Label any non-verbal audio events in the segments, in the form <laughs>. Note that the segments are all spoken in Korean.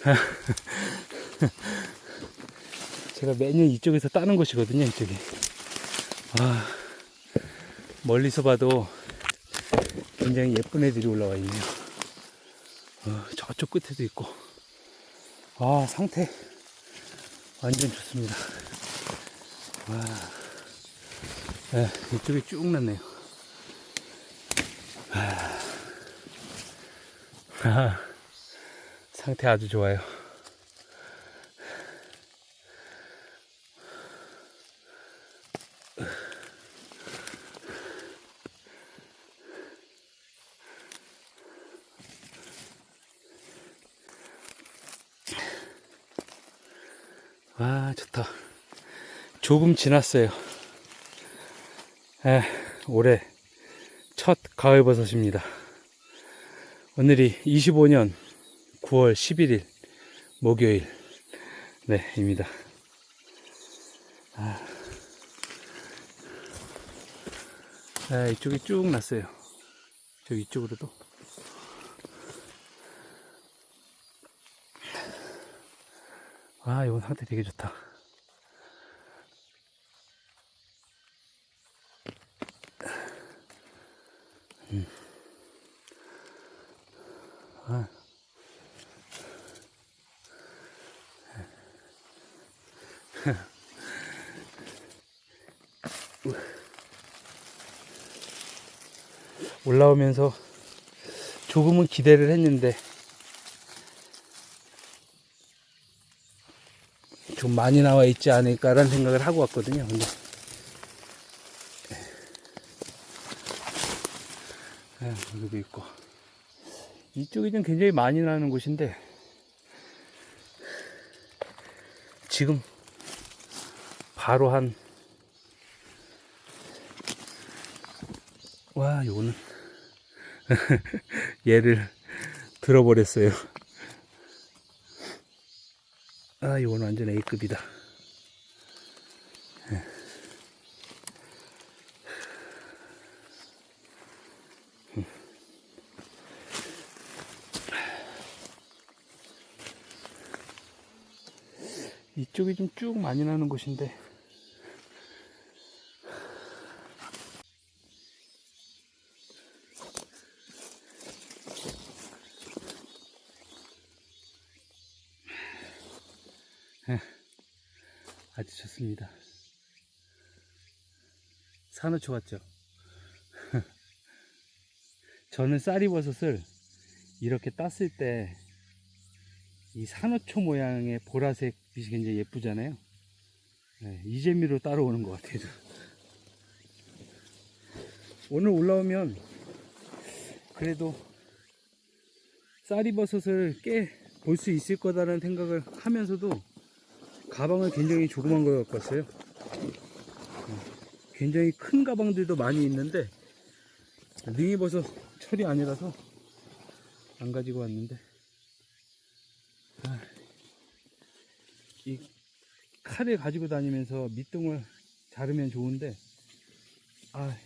<laughs> 제가 매년 이쪽에서 따는 곳이거든요, 이쪽이. 아, 멀리서 봐도 굉장히 예쁜 애들이 올라와 있네요. 어, 저쪽 끝에도 있고. 아, 상태 완전 좋습니다. 와, 네, 이쪽에 쭉 났네요. 아, <laughs> 상태 아주 좋아요. 아, 좋다. 조금 지났어요. 에, 올해 첫 가을 버섯입니다. 오늘이 25년 9월 11일 목요일 네 입니다. 아, 아, 이쪽이 쭉 났어요. 저 이쪽으로도. 아, 이건 상태 되게 좋다. 음. 아. 올라오면서 조금은 기대를 했는데 좀 많이 나와 있지 않을까라는 생각을 하고 왔거든요. 근데 아, 여기도 있고. 이쪽이 좀 굉장히 많이 나는 곳인데 지금 바로 한 와, 요거는 <laughs> 얘를 들어버렸어요. 아, 이건 완전 A급이다. 예. 음. 이쪽이 좀 쭉 많이 나는 곳인데 아주 좋습니다. 산호초 같죠? <laughs> 저는 쌀이버섯을 이렇게 땄을 때 이 산호초 모양의 보라색 빛이 굉장히 예쁘잖아요. 네, 이 재미로 따라오는 것 같아요. <laughs> 오늘 올라오면 그래도 쌀이버섯을 꽤 볼 수 있을 거다라는 생각을 하면서도 가방을 굉장히 조그만 걸 갖고 왔어요. 어, 굉장히 큰 가방들도 많이 있는데 능이버섯 철이 아니라서 안 가지고 왔는데 아, 이 칼을 가지고 다니면서 밑둥을 자르면 좋은데 아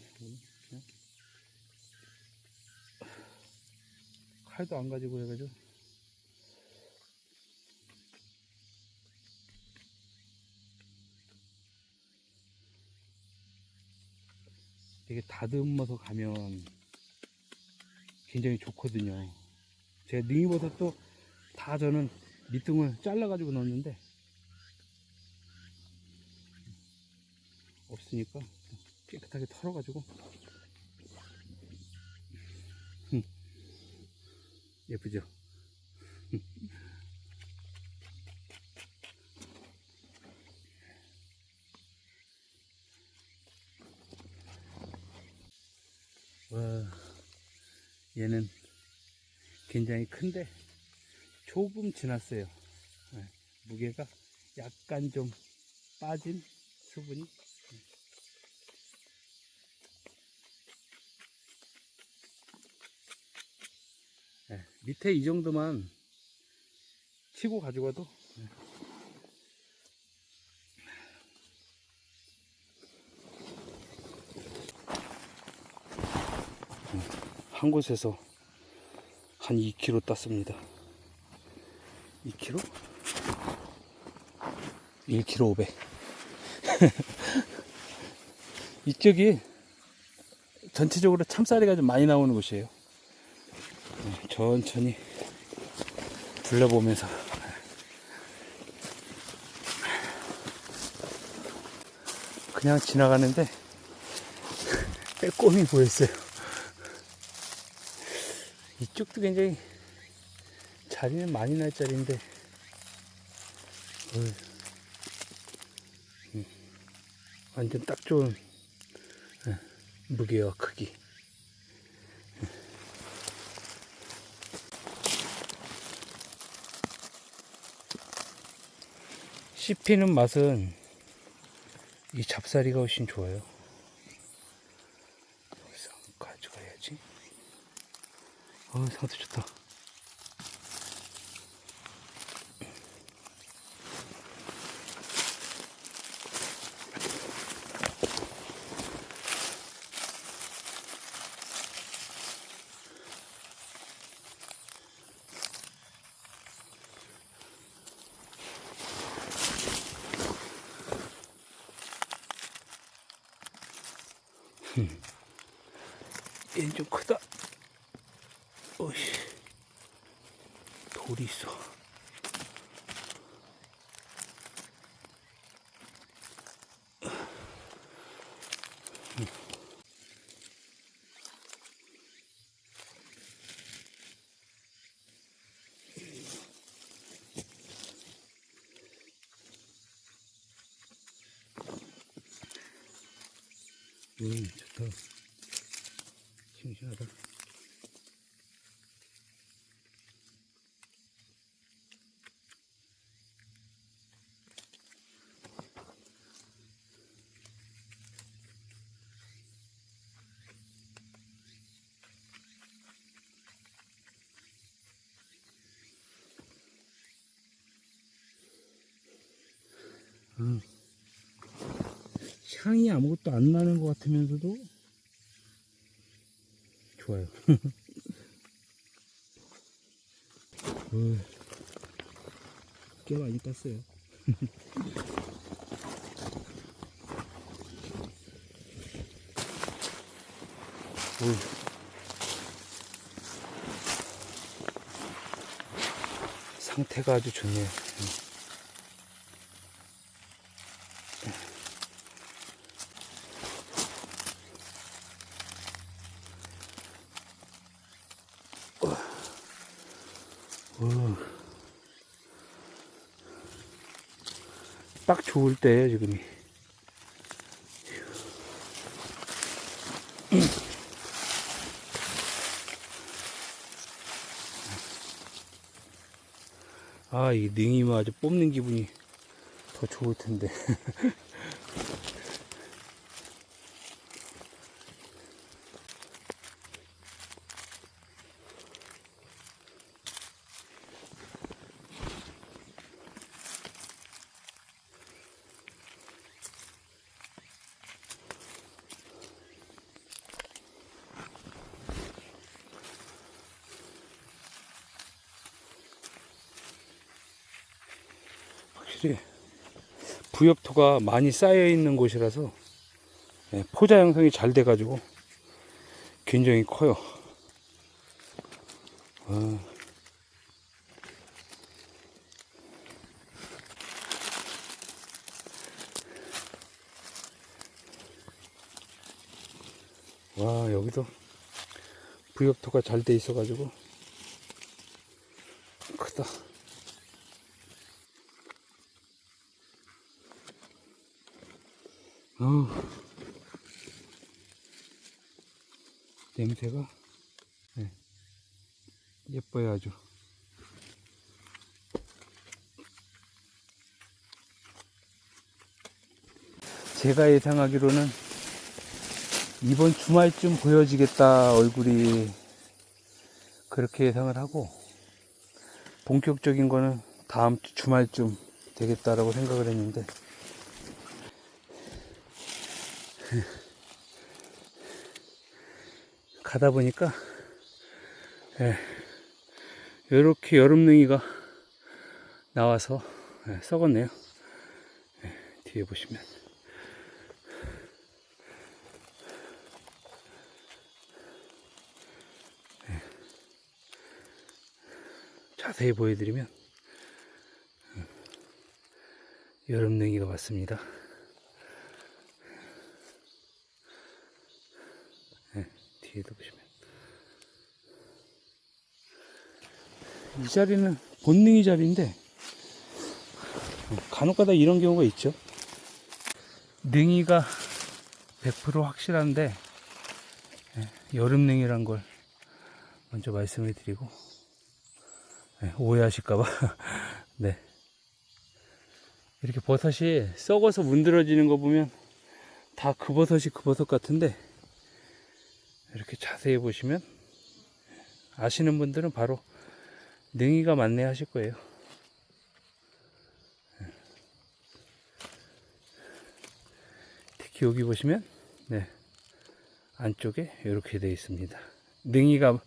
칼도 안 가지고 해가지고 되게 다듬어서 가면 굉장히 좋거든요. 제가 능이버섯도 다 저는 밑둥을 잘라가지고 넣었는데 없으니까 깨끗하게 털어가지고 예쁘죠? 와, 얘는 굉장히 큰데 조금 지났어요. 네, 무게가 약간 좀 빠진 수분이. 네, 밑에 이 정도만 치고 가져가도 네. 한 곳에서 한 2kg 땄습니다. 2kg? 1kg 500. 이쪽이 전체적으로 참쌀이가 좀 많이 나오는 곳이에요. 네, 천천히 둘러보면서 그냥 지나가는데 <laughs> 빼꼼히 보였어요. 이쪽도 굉장히 자리는 많이 날 자리인데 음, 완전 딱 좋은 예, 무게와 크기. 씹히는 맛은 이 잡사리가 훨씬 좋아요. 여기서 가져가야지. 어, 상태 좋다. 얘는 좀 크다. 어이씨. 돌이 있어. 음, 좋다. 싱싱하다. 음. 향이 아무것도 안 나는 것 같으면서도 좋아요. <laughs> 어, 꽤 많이 땄어요. <laughs> 오. 상태가 아주 좋네요. 어. 딱 좋을 때예요 지금이 아이 능이만 아주 뽑는 기분이 더 좋을 텐데 <laughs> 확실히 부엽토가 많이 쌓여 있는 곳이라서 예, 포자 형성이 잘 돼가지고 굉장히 커요. 아. 와 여기도 부엽토가 잘 돼 있어가지고 크다. 어우, 냄새가? 네, 예뻐요 아주. 제가 예상하기로는 이번 주말쯤 보여지겠다 얼굴이 그렇게 예상을 하고 본격적인 거는 다음 주 주말쯤 되겠다라고 생각을 했는데 가다 보니까 예, 이렇게 여름능이가 나와서 예, 썩었네요. 예, 뒤에 보시면. 예. 자세히 보여드리면 음, 여름 냉이가 왔습니다. 예, 뒤에도 보시면 이 자리는 본능이 자리인데 간혹가다 이런 경우가 있죠. 능이가 100% 확실한데 예, 여름 능이란 걸 먼저 말씀을 드리고 예, 오해하실까봐. <laughs> 네. 이렇게 버섯이 썩어서 문드러지는 거 보면 다 그 버섯이 그 버섯 같은데 이렇게 자세히 보시면 아시는 분들은 바로 능이가 맞네 하실 거예요. 특히 여기 보시면 네 안쪽에 이렇게 되어 있습니다. 능이가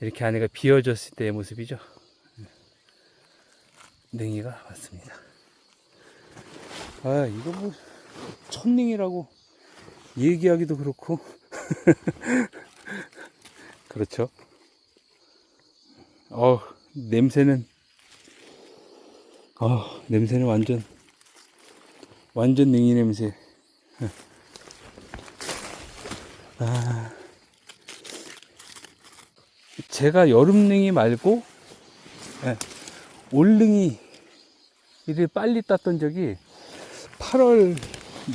이렇게 안에가 비어졌을 때의 모습이죠. 네. 능이가 맞습니다. 아 이거 뭐 천능이라고 얘기하기도 그렇고 <laughs> 그렇죠. 어 냄새는 어 냄새는 완전 완전 능이 냄새. 아 제가 여름 능이 말고 예, 올 능이 이를 빨리 땄던 적이 8월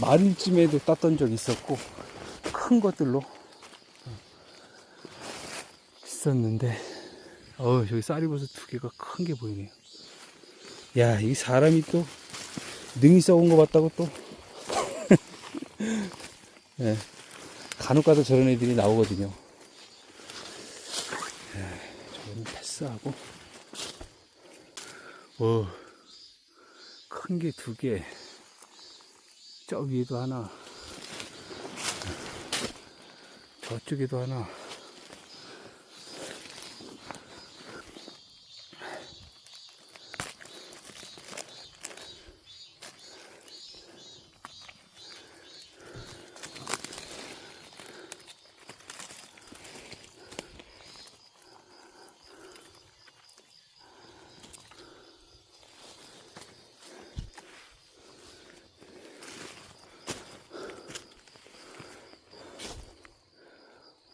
말쯤에도 땄던 적이 있었고 큰 것들로 있었는데 어 저기 쌀이버섯 두 개가 큰 게 보이네요. 야, 이 사람이 또 능이 썩은 거 봤다고 또 <laughs> 예, 간혹 가다 저런 애들이 나오거든요. 예, 저거는 패스하고 어, 큰게 두 개. 저 위에도 하나. 저쪽에도 하나.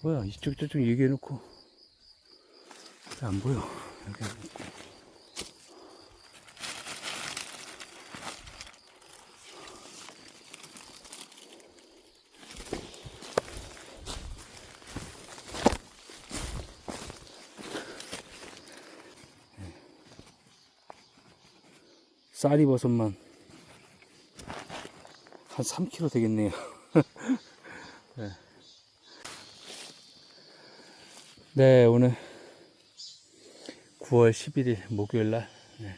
뭐야 이쪽 저쪽 얘기해놓고. 왜안 보여. 여기 안 있고. 쌀이 버섯만 한 3kg 되겠네요. 네, <laughs> 오늘 9월 11일 목요일 날 네,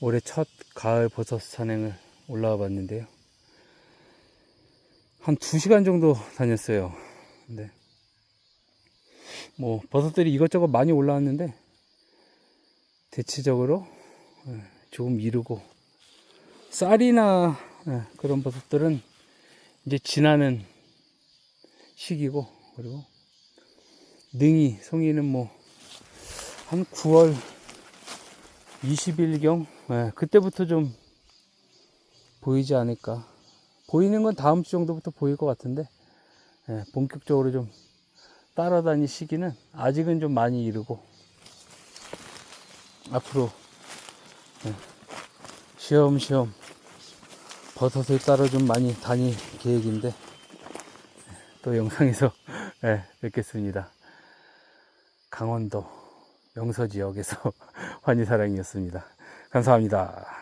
올해 첫 가을 버섯 산행을 올라와 봤는데요. 한 2시간 정도 다녔어요. 근데 뭐 버섯들이 이것저것 많이 올라왔는데 대체적으로 예, 조금 이르고 쌀이나 예, 그런 버섯들은 이제 지나는 시기고 그리고 능이, 송이는 뭐, 한 9월 20일경, 예, 그때부터 좀 보이지 않을까. 보이는 건 다음 주 정도부터 보일 것 같은데, 예, 본격적으로 좀 따라다닐 시기는 아직은 좀 많이 이르고, 앞으로, 예, 쉬엄쉬엄 버섯을 따라 좀 많이 다닐 계획인데, 예, 또 영상에서 <laughs> 예, 뵙겠습니다. 강원도 명서 지역에서 <laughs> 환희사랑이었습니다. 감사합니다.